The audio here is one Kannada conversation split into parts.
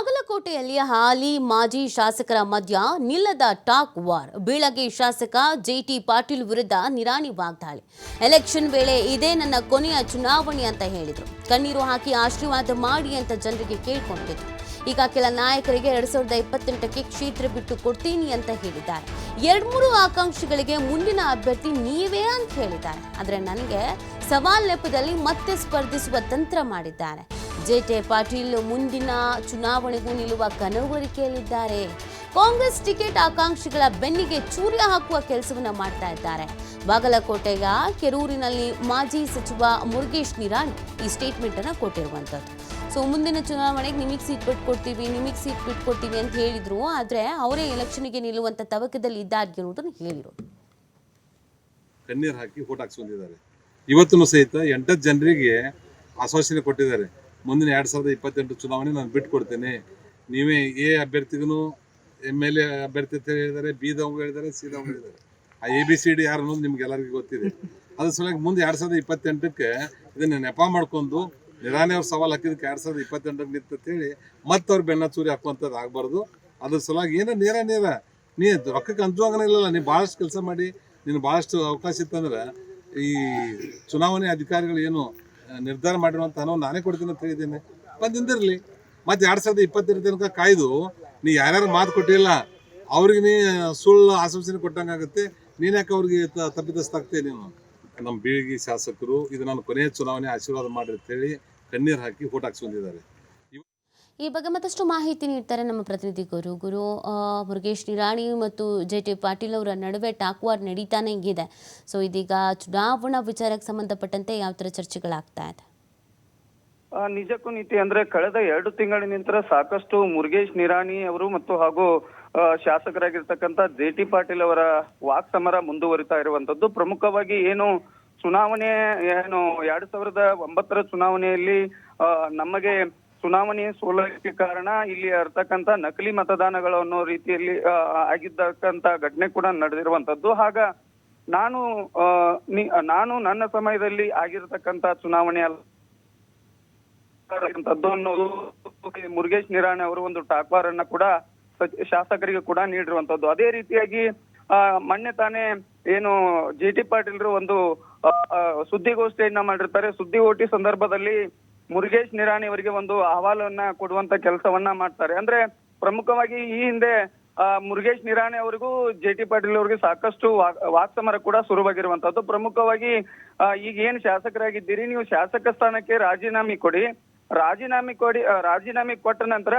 ಬಾಗಲಕೋಟೆಯಲ್ಲಿ ಹಾಲಿ ಮಾಜಿ ಶಾಸಕರ ಮಧ್ಯ ನಿಲ್ಲದ ಟಾಕ್ ವಾರ್. ಬೀಳಗಿ ಶಾಸಕ ಜೆಟಿ ಪಾಟೀಲ್ ವಿರುದ್ಧ ನಿರಾಣಿ ವಾಗ್ದಾಳಿ. ಎಲೆಕ್ಷನ್ ವೇಳೆ ಇದೇ ನನ್ನ ಕೊನೆಯ ಚುನಾವಣೆ ಅಂತ ಹೇಳಿದರು. ಕಣ್ಣೀರು ಹಾಕಿ ಆಶೀರ್ವಾದ ಮಾಡಿ ಅಂತ ಜನರಿಗೆ ಕೇಳ್ಕೊಂಡಿದ್ರು ಈಗ ಕೆಲ ನಾಯಕರಿಗೆ ಎರಡ್ ಸಾವಿರದ ಇಪ್ಪತ್ತೆಂಟಕ್ಕೆ ಕ್ಷೇತ್ರ ಬಿಟ್ಟು ಕೊಡ್ತೀನಿ ಅಂತ ಹೇಳಿದ್ದಾರೆ. ಎರಡ್ ಮೂರು ಆಕಾಂಕ್ಷಿಗಳಿಗೆ ಮುಂದಿನ ಅಭ್ಯರ್ಥಿ ನೀವೇ ಅಂತ ಹೇಳಿದ್ದಾರೆ. ಆದರೆ ನನಗೆ ಸವಾಲ್ ನೆಪದಲ್ಲಿ ಮತ್ತೆ ಸ್ಪರ್ಧಿಸುವ ತಂತ್ರ ಮಾಡಿದ್ದಾರೆ. ಜೆಟೆ ಪಾಟೀಲ್ ಮುಂದಿನ ಚುನಾವಣೆಗೂ ನಿಲ್ಲುವ ಕನವರಿಕೆಯಲ್ಲಿದ್ದಾರೆ. ಕಾಂಗ್ರೆಸ್ ಟಿಕೆಟ್ ಆಕಾಂಕ್ಷಿಗಳ ಬೆನ್ನಿಗೆ ಚೂರ್ಯ ಹಾಕುವ ಕೆಲಸವನ್ನ ಮಾಡ್ತಾ ಇದ್ದಾರೆ. ಬಾಗಲಕೋಟೆಯ ಕೆರೂರಿನಲ್ಲಿ ಮಾಜಿ ಸಚಿವ ಮುರುಗೇಶ್ ನಿರಾಣಿ ಈ ಸ್ಟೇಟ್ಮೆಂಟ್ ಕೊಟ್ಟಿರುವಂಥದ್ದು ಸೊ, ಮುಂದಿನ ಚುನಾವಣೆಗೆ ನಿಮಗೆ ಸೀಟ್ ಬಿಟ್ಟು ಕೊಡ್ತೀವಿ, ನಿಮಗೆ ಸೀಟ್ ಕೊಡ್ತೀವಿ ಅಂತ ಹೇಳಿದ್ರು. ಆದ್ರೆ ಅವರೇ ಎಲೆಕ್ಷನ್ಗೆ ನಿಲ್ಲುವಂತ ತವಕದಲ್ಲಿ ಇದ್ದಾರೆ ಅನ್ನೋದನ್ನು ಹೇಳಿರೋದು ಕಣ್ಣೀರು ಹಾಕಿ ಫೋಟೋ ಹಾಕ್ಸ್ಕೊಂಡಿದ್ದಾರೆ. ಇವತ್ತೂ ಸಹಿತ ಎಂಟತ್ತು ಜನರಿಗೆ ಆಶ್ವಾಸನೆ ಕೊಟ್ಟಿದ್ದಾರೆ. ಮುಂದಿನ ಎರಡು ಸಾವಿರದ ಇಪ್ಪತ್ತೆಂಟು ಚುನಾವಣೆ ನಾನು ಬಿಟ್ಟು ಕೊಡ್ತೇನೆ ನೀವೇ ಎ ಅಭ್ಯರ್ಥಿಗೂ ಎಂ ಎಲ್ ಎ ಅಭ್ಯರ್ಥಿ ಅಂತ ಹೇಳಿದ್ದಾರೆ, ಬಿ ದವಂಗ ಹೇಳಿದ್ದಾರೆ, ಸಿ ದವಂಗ ಹೇಳಿದ್ದಾರೆ. ಆ ಎ ಬಿ ಸಿ ಡಿ ಯಾರು ಅನ್ನೋದು ನಿಮ್ಗೆ ಎಲ್ಲರಿಗೂ ಗೊತ್ತಿದೆ. ಅದ್ರ ಸಲುವಾಗಿ ಮುಂದೆ ಎರಡು ಸಾವಿರದ ಇಪ್ಪತ್ತೆಂಟಕ್ಕೆ ಇದನ್ನು ನೆಪ ಮಾಡ್ಕೊಂಡು ನಿರಾಣಿ ಅವ್ರ ಸವಾಲು ಹಾಕಿದಕ್ಕೆ ಎರಡು ಸಾವಿರದ ಇಪ್ಪತ್ತೆಂಟಕ್ಕೆ ನಿಂತು ಅಂತೇಳಿ ಮತ್ತೆ ಅವ್ರು ಬೆನ್ನ ಚೂರಿ ಹಾಕುವಂಥದ್ದು ಆಗಬಾರ್ದು. ಅದ್ರ ಸಲುವಾಗಿ ಏನೋ ನೇರ ನೇರ, ನೀ ರೊಕ್ಕಕ್ಕೆ ಅಂಜುವಾಗನೇ ಇಲ್ಲಲ್ಲ, ನೀ ಭಾಳಷ್ಟು ಕೆಲಸ ಮಾಡಿ ನೀನು ಭಾಳಷ್ಟು ಅವಕಾಶ ಇತ್ತಂದ್ರೆ ಈ ಚುನಾವಣೆ ಅಧಿಕಾರಿಗಳು ಏನು ನಿರ್ಧಾರ ಮಾಡಿರುವಂತ ಹಣ ನಾನೇ ಕೊಡ್ತೀನಿ ಅಂತ ಹೇಳಿದ್ದೇನೆ. ಬಂದಿಂದಿರಲಿ ಮತ್ತೆ ಎರಡು ಸಾವಿರದ ಇಪ್ಪತ್ತೆರಡು ತನಕ ಕಾಯ್ದು ನೀ ಯಾರ್ಯಾರು ಮಾತು ಕೊಟ್ಟಿಲ್ಲ, ಅವ್ರಿಗೆ ನೀ ಸುಳ್ಳು ಆಶ್ವಾಸನೆ ಕೊಟ್ಟಂಗಾಗುತ್ತೆ ನೀನ್ ಯಾಕೆ ಅವ್ರಿಗೆ ತ- ತಪ್ಪಿತಸ್ಥಾಗ್ತೇ ನೀನು? ನಮ್ಮ ಬೀಳಿಗೆ ಶಾಸಕರು ಇದು ನಾನು ಕೊನೆಯ ಚುನಾವಣೆ ಆಶೀರ್ವಾದ ಮಾಡಿರ್ತೇಳಿ ಕಣ್ಣೀರು ಹಾಕಿ ಊಟ ಹಾಕ್ಸ್ಕೊಂಡಿದ್ದಾರೆ. ಈ ಬಗ್ಗೆ ಮತ್ತಷ್ಟು ಮಾಹಿತಿ ನೀಡ್ತಾರೆ ನಮ್ಮ ಪ್ರತಿನಿಧಿ ಗುರು. ಗುರು ಮುರುಗೇಶ್ ನಿರಾಣಿ ಮತ್ತು ಜೆ ಟಿ ಪಾಟೀಲ್ ಅವರ ನಡುವೆ ಟಾಕ್ವಾರ್ ನಡೀತಾನೆ ಇದೆ. ಸೊ, ಇದೀಗ ಚುನಾವಣಾ ವಿಚಾರಕ್ಕೆ ಸಂಬಂಧಪಟ್ಟಂತೆ ಯಾವ ಥರ ಚರ್ಚೆಗಳಾಗ್ತಾ ಇದೆ? ನಿಜಕ್ಕೂ ನೀತಿ ಅಂದ್ರೆ ಕಳೆದ ಎರಡು ತಿಂಗಳಿನಿಂದ ಸಾಕಷ್ಟು ಮುರುಗೇಶ್ ನಿರಾಣಿ ಅವರು ಮತ್ತು ಹಾಗೂ ಶಾಸಕರಾಗಿರ್ತಕ್ಕಂಥ ಜೆ ಟಿ ಪಾಟೀಲ್ ಅವರ ವಾಕ್ ಸಮರ ಮುಂದುವರಿತಾ ಇರುವಂತದ್ದು ಪ್ರಮುಖವಾಗಿ ಏನು ಚುನಾವಣೆ, ಏನು ಎರಡ್ ಸಾವಿರದ ಒಂಬತ್ತರ ಚುನಾವಣೆಯಲ್ಲಿ ನಮಗೆ ಚುನಾವಣೆ ಸೋಲಕ್ಕೆ ಕಾರಣ ಇಲ್ಲಿ ಇರ್ತಕ್ಕಂತ ನಕಲಿ ಮತದಾನಗಳು ಅನ್ನೋ ರೀತಿಯಲ್ಲಿ ಆಗಿದ್ದಕ್ಕಂತ ಘಟನೆ ಕೂಡ ನಡೆದಿರುವಂತದ್ದು ಹಾಗ ನಾನು ನಾನು ನನ್ನ ಸಮಯದಲ್ಲಿ ಆಗಿರತಕ್ಕಂತ ಚುನಾವಣೆ ಅನ್ನೋದು ಮುರುಗೇಶ್ ನಿರಾಣಿ ಅವರು ಒಂದು ಟಾಕ್ವಾರ್ ಕೂಡ ಶಾಸಕರಿಗೆ ಕೂಡ ನೀಡಿರುವಂತದ್ದು ಅದೇ ರೀತಿಯಾಗಿ ಆ, ಮೊನ್ನೆ ತಾನೇ ಏನು ಜಿ ಟಿ ಪಾಟೀಲ್ರು ಒಂದು ಸುದ್ದಿಗೋಷ್ಠಿಯನ್ನ ಮಾಡಿರ್ತಾರೆ. ಓಟಿ ಸಂದರ್ಭದಲ್ಲಿ ಮುರುಗೇಶ್ ನಿರಾಣಿ ಅವರಿಗೆ ಒಂದು ಅಹವಾಲನ್ನ ಕೊಡುವಂತ ಕೆಲಸವನ್ನ ಮಾಡ್ತಾರೆ. ಅಂದ್ರೆ ಪ್ರಮುಖವಾಗಿ ಈ ಹಿಂದೆ ಮುರುಗೇಶ್ ನಿರಾಣಿ ಅವರಿಗೂ ಜೆ ಟಿ ಪಾಟೀಲ್ ಅವರಿಗೆ ಸಾಕಷ್ಟು ವಾಕ್ಸಮರ ಕೂಡ ಶುರುವಾಗಿರುವಂತದ್ದು. ಪ್ರಮುಖವಾಗಿ ಈಗ ಏನ್ ಶಾಸಕರಾಗಿದ್ದೀರಿ? ನೀವು ಶಾಸಕ ಸ್ಥಾನಕ್ಕೆ ರಾಜೀನಾಮೆ ಕೊಡಿ. ರಾಜೀನಾಮೆ ಕೊಡಿ ರಾಜೀನಾಮೆ ಕೊಟ್ಟ ನಂತರ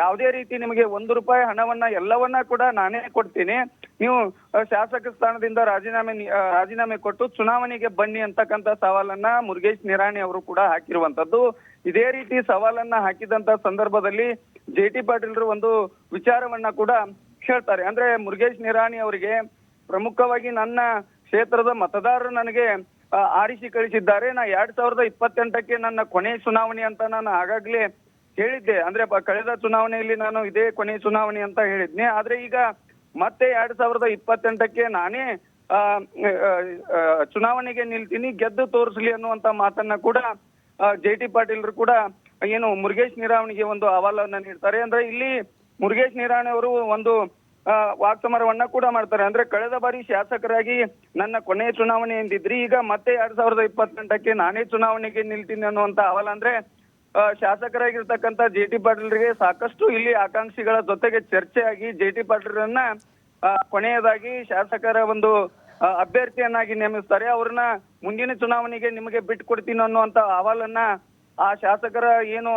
ಯಾವುದೇ ರೀತಿ ನಿಮಗೆ ಒಂದು ರೂಪಾಯಿ ಹಣವನ್ನ ಎಲ್ಲವನ್ನ ಕೂಡ ನಾನೇ ಕೊಡ್ತೀನಿ. ನೀವು ಶಾಸಕ ಸ್ಥಾನದಿಂದ ರಾಜೀನಾಮೆ ರಾಜೀನಾಮೆ ಕೊಟ್ಟು ಚುನಾವಣೆಗೆ ಬನ್ನಿ ಅಂತಕ್ಕಂಥ ಸವಾಲನ್ನ ಮುರುಗೇಶ್ ನಿರಾಣಿ ಅವರು ಕೂಡ ಹಾಕಿರುವಂತದ್ದು ಇದೇ ರೀತಿ ಸವಾಲನ್ನ ಹಾಕಿದಂತ ಸಂದರ್ಭದಲ್ಲಿ ಜೆ ಟಿ ಪಾಟೀಲ್ರು ಒಂದು ವಿಚಾರವನ್ನ ಕೂಡ ಹೇಳ್ತಾರೆ. ಅಂದ್ರೆ ಮುರುಗೇಶ್ ನಿರಾಣಿ ಅವರಿಗೆ ಪ್ರಮುಖವಾಗಿ ನನ್ನ ಕ್ಷೇತ್ರದ ಮತದಾರರು ನನಗೆ ಆರಿಸಿ ಕಳಿಸಿದ್ದಾರೆ. ನಾ ಎರಡ್ ಸಾವಿರದ ಇಪ್ಪತ್ತೆಂಟಕ್ಕೆ ನನ್ನ ಕೊನೆ ಚುನಾವಣೆ ಅಂತ ನಾನು ಆಗಾಗ್ಲೇ ಹೇಳಿದ್ದೆ. ಅಂದ್ರೆ ಕಳೆದ ಚುನಾವಣೆಯಲ್ಲಿ ನಾನು ಇದೇ ಕೊನೆ ಚುನಾವಣೆ ಅಂತ ಹೇಳಿದ್ನಿ. ಆದ್ರೆ ಈಗ ಮತ್ತೆ ಎರಡ್ ಸಾವಿರದ ಇಪ್ಪತ್ತೆಂಟಕ್ಕೆ ನಾನೇ ಚುನಾವಣೆಗೆ ನಿಲ್ತೀನಿ, ಗೆದ್ದು ತೋರಿಸ್ಲಿ ಅನ್ನುವಂತ ಮಾತನ್ನ ಕೂಡ ಜೆ ಟಿ ಪಾಟೀಲ್ರು ಕೂಡ, ಏನು, ಮುರುಗೇಶ್ ನಿರಾವಣಿಗೆ ಒಂದು ಅಹವಾಲನ್ನ ನೀಡ್ತಾರೆ. ಅಂದ್ರೆ ಇಲ್ಲಿ ಮುರುಗೇಶ್ ನಿರಾಣಿ ಅವರು ಒಂದು ವಾಕ್ಸಮರವನ್ನ ಕೂಡ ಮಾಡ್ತಾರೆ. ಅಂದ್ರೆ ಕಳೆದ ಬಾರಿ ಶಾಸಕರಾಗಿ ನನ್ನ ಕೊನೆಯ ಚುನಾವಣೆ ಎಂದಿದ್ರಿ. ಈಗ ಮತ್ತೆ ಎರಡ್ ಸಾವಿರದ ಇಪ್ಪತ್ತೆಂಟಕ್ಕೆ ನಾನೇ ಚುನಾವಣೆಗೆ ನಿಲ್ತೀನಿ ಅನ್ನುವಂತ ಅಹವಾಲ ಅಂದ್ರೆ ಶಾಸಕರಾಗಿರ್ತಕ್ಕಂಥ ಜೆ ಟಿ ಪಾಟೀಲ್ರಿಗೆ ಸಾಕಷ್ಟು ಇಲ್ಲಿ ಆಕಾಂಕ್ಷಿಗಳ ಜೊತೆಗೆ ಚರ್ಚೆಯಾಗಿ ಜೆ ಟಿ ಪಾಟೀಲ್ರನ್ನ ಕೊನೆಯದಾಗಿ ಶಾಸಕರ ಒಂದು ಅಭ್ಯರ್ಥಿಯನ್ನಾಗಿ ನೇಮಿಸ್ತಾರೆ. ಅವ್ರನ್ನ ಮುಂದಿನ ಚುನಾವಣೆಗೆ ನಿಮಗೆ ಬಿಟ್ಕೊಡ್ತೀನಿ ಅನ್ನುವಂತ ಅಹವಾಲನ್ನ ಆ ಶಾಸಕರ ಏನು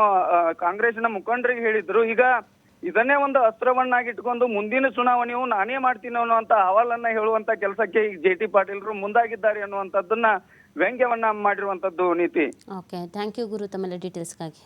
ಕಾಂಗ್ರೆಸ್ನ ಮುಖಂಡರಿಗೆ ಹೇಳಿದ್ರು. ಈಗ ಇದನ್ನೇ ಒಂದು ಅಸ್ತ್ರವನ್ನಾಗಿಟ್ಕೊಂಡು ಮುಂದಿನ ಚುನಾವಣೆಯು ನಾನೇ ಮಾಡ್ತೀನಿ ಅನ್ನುವಂತ ಅಹವಾಲನ್ನ ಹೇಳುವಂತ ಕೆಲಸಕ್ಕೆ ಜೆ ಟಿ ಪಾಟೀಲ್ರು ಮುಂದಾಗಿದ್ದಾರೆ ಅನ್ನುವಂಥದ್ದನ್ನ ವ್ಯಂಗ್ಯವನ್ನ ಮಾಡಿರುವಂತದ್ದು ನೀತಿ. ಓಕೆ ಥ್ಯಾಂಕ್ ಯು ಗುರು ತಮ್ಮೆಲ್ಲ ಡೀಟೇಲ್ಸ್ಗಾಗಿ